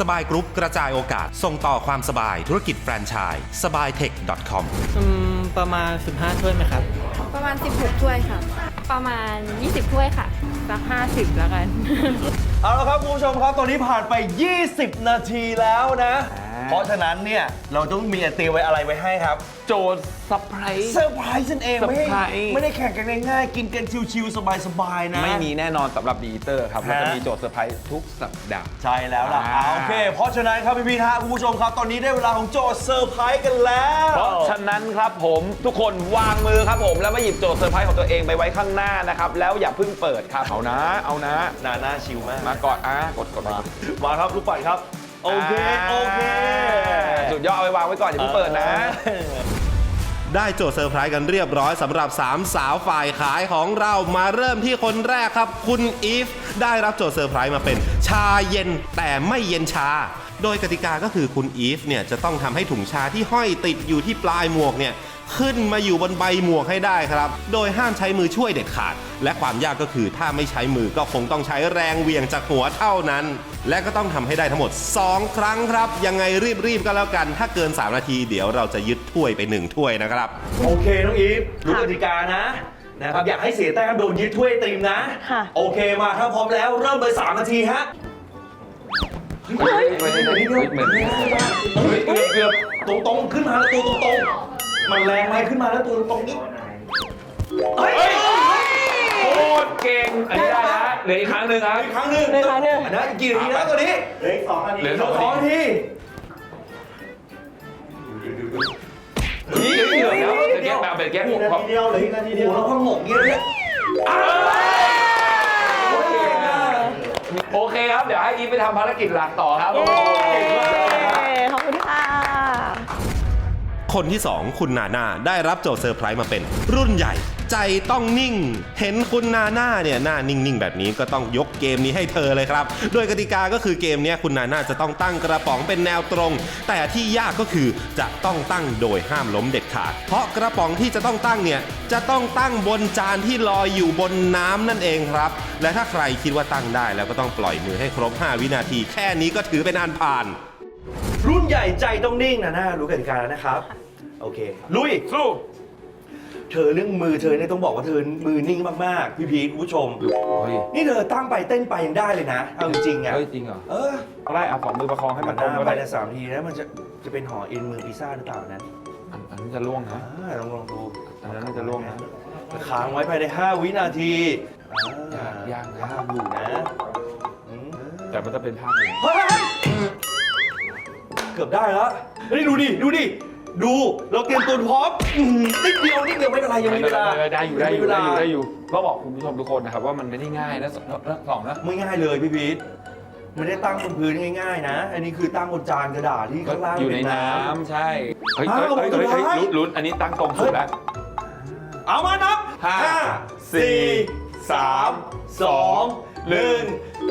สบายกรุ๊ปกระจายโอกาส ส่งต่อความสบายธุรกิจแฟรนไชส์สบายเทค .com อืมประมาณ 15 ถ้วยไหมครับ ประมาณ 16 ถ้วยค่ะ ประมาณ 20 ถ้วยค่ะ สัก 50 แล้วกัน เอาละครับคุณผู้ชมครับ ตอนนี้ผ่านไป 20 นาทีแล้วนะ เพราะฉะนั้นเนี่ย เราต้องมีเตรียมไว้อะไรไว้ให้ครับ โจทย์ซับไพรส์ เซอร์ไพรส์นั่นเองไม่เซอร์ไพรได้ส์ไม่ได้แข่งกันง่ายๆ กินกันชิวๆสบายๆนะ ไม่มีแน่นอนสำหรับดีเตอร์ครับ ฮะ เราจะมีโจทย์เซอร์ไพรส์ทุกสัปดาห์ ใช่แล้วล่ะอ่าเอาโอเค เพราะฉะนั้นครับพี่พีทะคุณผู้ชมครับ ตอนนี้ได้เวลาของโจทย์เซอร์ไพรส์กันแล้ว เพราะฉะ นั้นครับผมทุกคนวางมือครับผม แล้วมาหยิบโจทย์เซอร์ไพรส์ของตัวเองไปไว้ข้างหน้านะครับ แล้วอย่าเพิ่งเปิดครับ เอานะ เอานะ นาหน้าชิวมาก มาก่อนอะกดกดมา มาครับลูกปัดครับ โอเค โอเค สุดยอดเอาไปวางไว้ก่อนอย่าเพิ่งเปิดนะ ได้โจทย์เซอร์ไพรส์กันเรียบร้อยสำหรับ 3 สาวฝ่ายขายของเรามาเริ่มที่คนแรกครับ คุณอีฟได้รับโจทย์เซอร์ไพรส์มาเป็น ชาเย็นแต่ไม่เย็นชา โดยกติกาก็คือคุณอีฟเนี่ยจะต้องทำให้ถุงชาที่ห้อยติดอยู่ที่ปลายหมวกเนี่ยขึ้นมาอยู่บนใบหมวกให้ได้ครับ โดยห้ามใช้มือช่วยเด็ดขาด และความยากก็คือถ้าไม่ใช้มือก็คงต้องใช้แรงเหวี่ยงจากหัวเท่านั้น และก็ต้องทำให้ได้ทั้งหมด 2 ครั้งครับ ยังไงรีบๆก็แล้วกัน ถ้าเกิน 3 นาทีเดี๋ยวเราจะยึดถ้วยไปหนึ่งถ้วยนะครับ โอเคน้องอีฟรู้กติกานะนะครับอยากให้เสียแต้มโดนยึดถ้วยไอติมนะค่ะโอเคมาถ้าพร้อมแล้วเริ่มเลย3นาทีฮะ เฮ้ยเฮ้ยเหมือนเฮ้ยเกือบเกือบตรงตรงๆขึ้นมาแล้วตัวตรงตรงๆมันแรงไหมขึ้นมาแล้วตัวตรงนี้เฮ้ยโคตรเก่งอันนี้ได้นะเหลืออีกครั้งหนึ่งครับอีกครั้งหนึ่งอีกครั้งหนึ่งอันนั้นกี่นาทีแล้วตัวนี้เหลือสองสองนานาทีทีนี่เหลือแล้วเป็นแก้แบบเป็นแก้ผมขอบเดียวเหลืออีกนาทีเดียวแล้วพังหงเงี้ยเลย โอเคครับ เดี๋ยวให้อีฟไปทำภารกิจหลักต่อครับเย้ขอบคุณค่ะ คนที่ 2 คุณนาน่าได้รับโจทย์เซอร์ไพรส์มาเป็นรุ่นใหญ่ ใจต้องนิ่ง เห็นคุณนาน่าเนี่ยหน้านิ่งๆ แบบนี้ก็ต้องยกเกมนี้ให้เธอเลยครับ โดยกติกาก็คือเกมนี้คุณนาน่าจะต้องตั้งกระป๋องเป็นแนวตรง แต่ที่ยากก็คือจะต้องตั้งโดยห้ามล้มเด็ดขาด เพราะกระป๋องที่จะต้องตั้งเนี่ยจะต้องตั้งบนจานที่ลอยอยู่บนน้ำนั่นเองครับ และถ้าใครคิดว่าตั้งได้แล้วก็ต้องปล่อยมือให้ครบ 5 วินาที แค่นี้ก็ถือเป็นอันผ่าน รุ่นใหญ่ใจต้องนิ่งนะน่ารู้กติกาแล้วนะครับ โอเค ลุยสู้ เธอเรื่องมือเธอเนี่ยต้องบอกว่าเธอมือนิ่งมากๆ พี่พีทคุณผู้ชม เฮ้ยนี่เธอตั้งไปเต้นไปยังได้เลยนะ เอาจริงๆอะ เฮ้ยจริงเหรอเออเอาไล่เอาสองมือประคองให้มัมันนหตรงน้าก็ไปได้ในสามทีนะมันจะจะเป็นห่อเอ็นมือพิซซ่าหรือเปล่านั้นอันอันนี้จะล่วงนะ อ่าลองลองดูอันนั้นน่าจะล่วงนะค้างไว้ภายใน 5 วินาทีอ่ายากนะห้ามอยู่นะอืมแต่มันจะเป็นภาพหนึ่งเฮ้ยเกือบได้แล้วเฮ้ยดูดิ ดูดิ ดูเราเตรียมตัวพร้อมอื้อหือนิดเดียวนิดเดียวไม่เป็นไรยังมีเวลาได้อยู่ได้อยู่งได้มีอเวลายู่ได้อยู่ก็บอกคุณผู้ชมทุกคนนะครับว่ามันไม่ได้ง่ายนะสองนะสองนะไม่ง่ายเลยพี่พีทไม่ได้ตั้งบนพื้นง่ายๆนะ อันนี้คือตั้งบนจานกระดาษที่ก็ข้างล่างอยู่ในเป็ น้ำใช่เฮ้ยอ้าเฮ้วยเฮ้ยเฮ้ยสุดท้ายลุ้นลุ้นอันนี้ตั้งตรงสุดแล้ว เอามานับห้าห้าสี่สี่สามสองหนึ่ง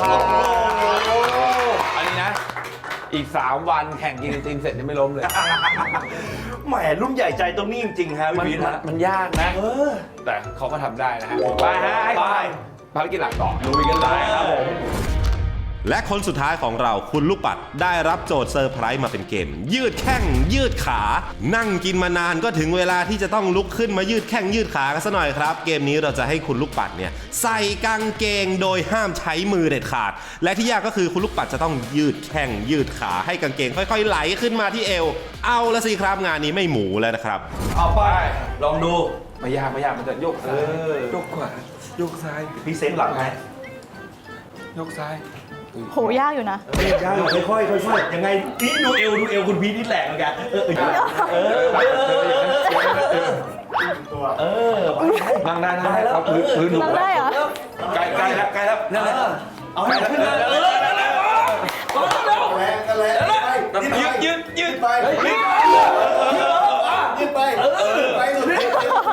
ผ่านอันนี้นะ อีก 3 วันแข่งกินไอติมเสร็จยังไม่ล้มเลย แหมรุ่นใหญ่ใจตรงนี้จริงๆฮะมันพี่พีทมันฮะมันยากนะ เออ แต่เขาก็ทำได้นะฮะไปฮะให้ไป ภารกิจหลักต่อลุยกันเลยครับผม และคนสุดท้ายของเราคุณลูกปัดได้รับโจทย์เซอร์ไพรส์มาเป็นเกม ยืดแข้งยืดขา นั่งกินมานานก็ถึงเวลาที่จะต้องลุกขึ้นมายืดแข้งยืดขากันซะหน่อยครับ เกมนี้เราจะให้คุณลูกปัดเนี่ยใส่กางเกงโดยห้ามใช้มือเด็ดขาด และที่ยากก็คือคุณลูกปัดจะต้องยืดแข้งยืดขาให้กางเกงค่อยๆไหลขึ้นมาที่เอว เอาละสิครับงานนี้ไม่หมูแล้วนะครับ เอาไปลองดูไม่ยากไม่ยากมันจะโยกซ้ายเออโยกขวาโยกซ้าย พี่เซนต์หลังไงโยกซ้าย โหยากอยู่นะเออยากค่อยๆค่อยๆยังไงนี่ดูเอวดูเอวคุณพีทนี่แหลกเหมือนกันเออเออเออเออเออเออไปนั่งได้นั่งได้ครับพื้นพื้นนั่งได้เหรอ ใกล้ใกล้แล้วใกล้แล้วนั่นแหละเอาให้ขึ้นมาเออนั่นแหละแรงกันแรงไปยืดยืดยืดไปยืดไปไปสุด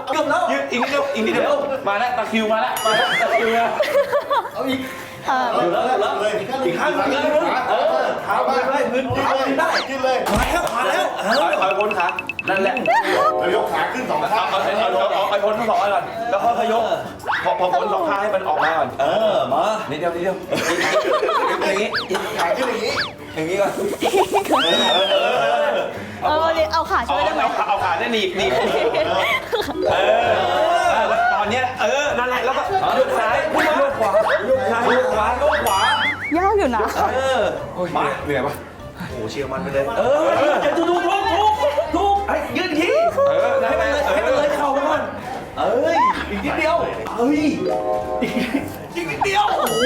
เกือบแล้วยืดอีกนิดเดียวอีกนิดเดียวมาแล้วตะคริวมาแล้วมาแล้วตะคริวมาเอาอีกอ่าอยู่แล้วแล้วเลย อีกข้างหนึงอีกข้งหนึงเออเท้าไปได้พื้นเท้าขึ้นได้ขึ้นเลยมาแล้วมาแล้วเออถอยพ้นขานั่นแหละเรายกขาขึ้นสองข้างเอาเอาเอาเอาเอาพ้นทั้งสองอันก่อนแล้วค่อยๆยกพอพอพ้นสองข้างให้มันออกมาก่อนเออมานิดเดียวนิดเดียวอย่างนี้ขาขึ้นอย่างนี้อย่างนี้ก่อนเออเดี๋ยวเอาขาช่วยได้ไหมเอาขาเอาขาเนี่ยหนีบหนีบเออตอนเนี้ยเออนั่นแหละแล้วก็ยกซ้ายยกขวายกซ้ายยกขวายกขวา อยู่นะ เออมาเหนื่อยปะโอ้โหเชียร์มันไปเลย เออจะถูกถูกถูกถูกถูกไอ้ยืนทีเออให้มันเลยให้มันเลยเข่ามันเอ้ยอีกนิดเดียวเอ้ยอีกอีกนิดเดียวโอ้โห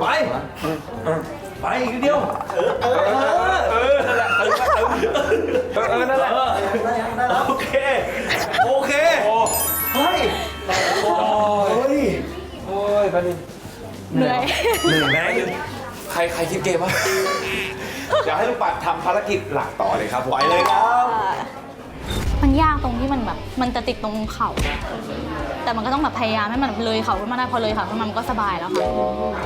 ไปไปอีกนิดเดียวเออเออเออนั่นแหละเออเออเออนั่นแหละเออโอเคโอเคเฮ้ยโอ้ยโอ้ยแป๊บนึง เหนื่อยเหนื่อยไหมใครใครคิดเกมวะเดี๋ยวให้ลูกปัดทำภารกิจหลักต่อเลยครับผมไปเลยครับมันยากตรงที่มันแบบมันจะติดตรงเข่า แต่มันก็ต้องแบบพยายามให้มันเลยเข่าขึ้นมาได้พอเลยเข่าขึ้นมามันก็สบายแล้วค่ะ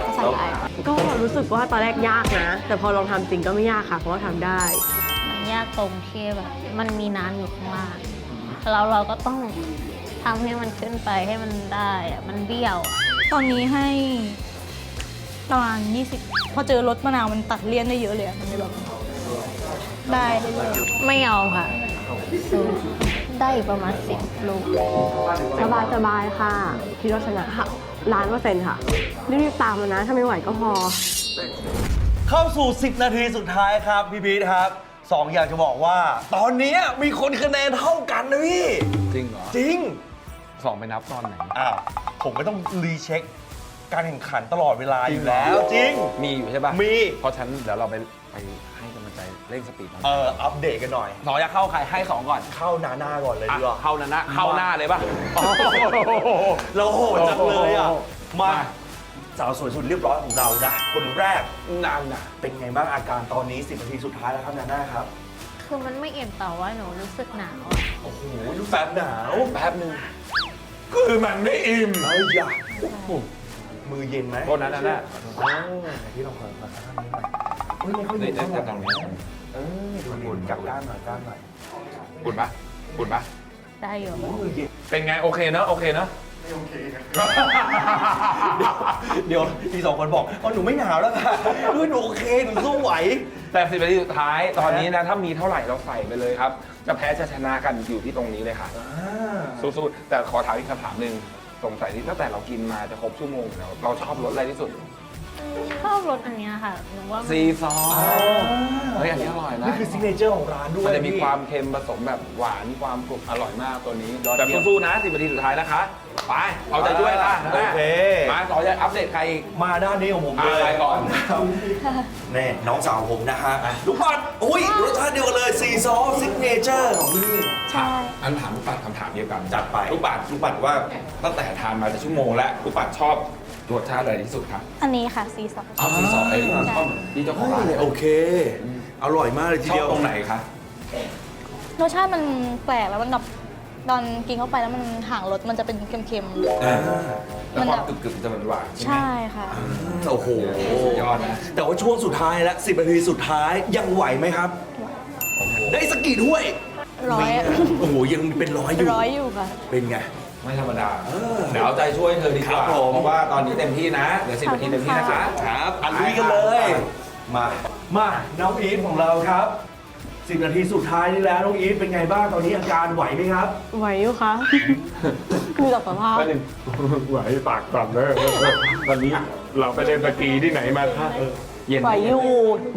ก็ใส่ได้ก็รู้สึกว่าตอนแรกยากนะ แต่พอลองทำจริงก็ไม่ยากค่ะ เพราะว่าทำได้ มันยากตรงที่แบบมันมีน้ำอยู่ข้างล่างแล้วเราก็ต้องทำให้มันขึ้นไปให้มันได้อะมันเบี้ยวอะตอนนี้ให้ ประมาณ 20 พอเจอรถมะนาวมันตัดเลี่ยนได้เยอะเลยอะมันเลยแบบได้ได้เลยไม่เอาค่ะได้อีกประมาณสิบลูกสบายสบายๆค่ะ คิดว่าชนะค่ะล้านเปอร์เซ็นต์ค่ะ รีบๆตามมานะ ถ้าไม่ไหวก็พอ เข้าสู่ 10 นาทีสุดท้ายครับ พี่พีทครับสองอยากจะบอกว่า ตอนนี้มีคนคะแนนเท่ากันนะพี่ จริงเหรอ จริงสองไปนับตอนไหน อ้าว ผมก็ต้องรีเช็ค การแข่งขันตลอดเวลาอยู่แล้วจริง มีอยู่ใช่ป่ะมี เพราะฉะนันเดี๋ยวเราไปไปให้กำลังใจเร่งสปีดหน่อยเอ่ออัปเดตกันหน่อยสองอยากเข้าใครให้สองก่อนเข้านาหน้าก่อนเลยอะดีกว่าเข้านะนะเข้าหน้าเลยป่ะ เราโหดจังเลยอะ มา มา สาวสวยสุดเรียบร้อยของเรานะ คนแรกนานนะ เป็นไงบ้างอาการตอนนี้ 10นาทีสุดท้ายแล้วครับนาน่าครับ คือมันไม่เอ็นต่อว่าหนูรู้สึกหนาวอะโอ้โหดูแฟบหนาว แป๊บนึงคือมันไม่อิ่มเอ้ยอย่า มือเย็นไหมโทษนะนะนะโอ้ยที่เราขอขอข้างนี้หน่อยเฮ้ยไม่ค่อยนี่เย็นนี่เท่าไหร่ตรงนี้เออดูดิกลับด้านหน่อยด้านหน่อยอุ่นปะอุ่นปะได้อยู่มือเย็นเป็นไงโอเคเนอะโอเคเนอะเดี๋ยวอีสองคนบอกว่าหนูไม่หนาวแล้วค่ะเฮ้ยหนูโอเคหนูสู้ไหว แต่สิบนาทีสุดท้ายตอนนี้นะ ถ้ามีเท่าไหร่เราใส่ไปเลยครับ จะแพ้จะชนะกันอยู่ที่ตรงนี้เลยค่ะสู้ๆแต่ขอถามอีกคำถามหนึ่ง สงสัยที่ตั้งแต่เรากินมาจะครบชั่วโมงแล้วเราชอบรสอะไรที่สุด ชอบรสอันเนี้ยค่ะหนูว่ามันซีซอสเฮ้ยอันนี้อร่อยนะ นี่คือซิกเนเจอร์ของร้านด้วยมันจะมีพี่ ความเค็มผสมแบบหวานความกรุบอร่อยมากตัวนี้แต่สู้ๆนะสิบนาทีสุดท้ายนะคะ ไปเอาใจช่วยค่ะโอเค มาต่อจะอัปเดตใครอีก มาด้านนี้ของผมอะเลยใครก่อนแน่น้องสาวผมนะฮะลูกปัดอุ้ยรสชาติเดียวกันเลยซีซอสซิกเนเจอร์ของที่นี่ ใช่ อันถามลูกปัดคำถามเดียวกันจัดไป ลูกปัดลูกปัดว่าตั้งแต่ทานมาจะชั่วโมงแล้วลูกปัดชอบรสชาติอะไรที่สุดครับอันนี้ค่ะซีซอสชอบซีซอสไอ้ชอบที่เจ้าของร้านเลยโอเค อร่อยมากเลยทีชอบเดียว ตรงไหนคะ รสชาติมันแปลกแล้วมันแบบ ตอนกินเข้าไปแล้วมันห่างรสมันจะเป็นเค็มแล้วความกรึบๆจะหวานๆๆ ใช่ไหม ใช่ค่ะ โอ้โหสุดยอดนะ แต่ว่าช่วงสุดท้ายแล้ว10นาทีสุดท้ายยังไหวไหมครับ ได้สกกี่ถ้วยร้อยอะโอ้โหยังเป็นร้อยอยู่ร้อยอยู่ค่ะ เป็นไง ไม่ธรรมดาเดี๋ยวเอาใจช่วยเธอดีกครัว่าบผม เพราะว่าตอนนี้เต็มที่นะ เดี๋ยวสิบนาทีเต็มที่นะคะครับอันลุยกันเลย มา มาน้องอีทของเราครับ 10นาทีสุดท้ายนี่แล้วน้องอีทเป็นไงบ้างตอนนี้อาการไหวไหมครับ ไหวอยู่คะมีกับสภาพไหวปากกลับเลยวันนี้เราไปเล่นสกีที่ไหนมาคะเย็นไหวอยู่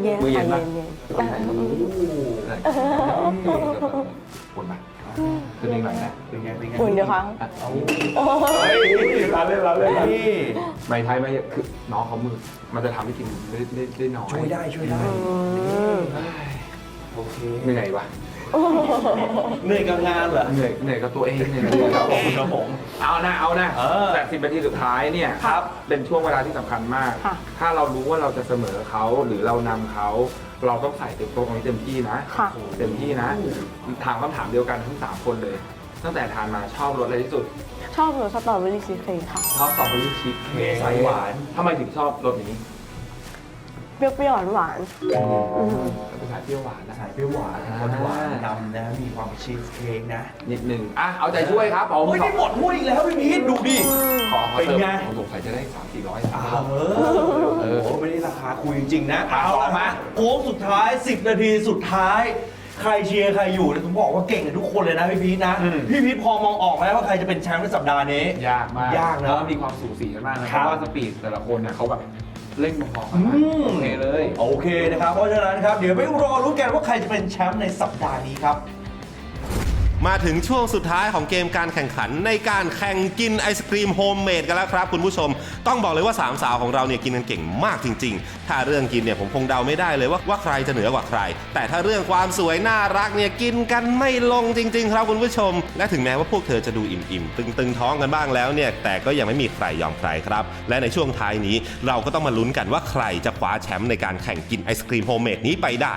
เย็นมือเย็ค่ะนเย็ปะนเย็นปวดไหมคือหนึ่งหน่อยนะเป็นไงเป็นไงอุ่นเดี๋ยวคะเฮ้ยเราเล่นเราเล่นนี่ไม่ไทยไม่คือน้องเขามือ มันจะทำให้กินได้ได้ได้น้อยช่วยได้ช่วยได้ โอเคเหนื่อยวะเหนื่อยกับงานเหรอ เหนื่อยเหนื่อยกับตัวเองเหนื่อยกับตัวเองครับผมครับผม เอานะเอานะเออ แต่สิบนาทีสุดท้ายเนี่ยครับเป็นช่วงเวลาที่สำคัญมาก ค่ะถ้าเรารู้ว่าเราจะเสมอเขาหรือเรานำเขาเราต้องใส่เต็มตรงนี้เต็มที่นะค่ะ เต็มที่นะถามคำถามเดียวกันทั้งสามคนเลย ตั้งแต่ทานมาชอบรสอะไรที่สุด ชอบรสสตรอเบอรี่ชีสเค้กค่ะ ชอบสตรอเบอรี่ชีสเค้กสายหวาน ทำไมถึงชอบรสนี้ เปรี้ยวๆหวานๆอืมเป็นสายเปรี้ยวหวานนะ สายเปรี้ยวหวานหวานหวานนำนะ มีความชีสเค้กนะนิดนึงอะเอาใจช่วยครับผมเฮ้ยนี่หมดถ้วยอีกแล้วพี่พีทดูดิ ขอขอเป็นเติมไง ผมสงสัยจะได้สามสี่ร้อยเออโอ้โหไม่ได้ราคาคุยจริงๆนะอะเอาต่ละอมามา โค้งสุดท้าย 10 นาทีสุดท้าย ใครเชียร์ใครอยู่เนี่ยผมบอกว่าเก่งกันทุกคนเลยนะพี่พีทนะ พี่พีทพอมองออกไหมว่าใครจะเป็นแชมป์ในสัปดาห์นี้ ยากมากยากนะเพราะว่ามีความสูสีกันมากนะคเพรับราะว่าสปีดแต่ละคนเนี่ยเขาแบบ เร่งพอๆกันอืมากมโอเคเลย โอเคนะครับ เพราะฉะนั้นครับ เดี๋ยวไปรอรู้นกันว่าใครจะเป็นแชมป์ในสัปดาห์นี้ครับ มาถึงช่วงสุดท้ายของเกมการแข่งขันในการแข่งกินไอศครีมโฮมเมดกันแล้วครับคุณผู้ชม ต้องบอกเลยว่าสามสาวของเราเนี่ยกินกันเก่งมากจริง ๆ ถ้าเรื่องกินเนี่ยผมคงเดาไม่ได้เลยว่าว่าใครจะเหนือกว่าใคร แต่ถ้าเรื่องความสวยน่ารักเนี่ยกินกันไม่ลงจริง ๆ ครับคุณผู้ชม และถึงแม้ว่าพวกเธอจะดูอิ่มๆตึงๆท้องกันบ้างแล้วเนี่ยแต่ก็ยังไม่มีใครยอมใครครับ และในช่วงท้ายนี้เราก็ต้องมาลุ้นกันว่าใครจะคว้าแชมป์ในการแข่งกินไอศครีมโฮมเมดนี้ไปได้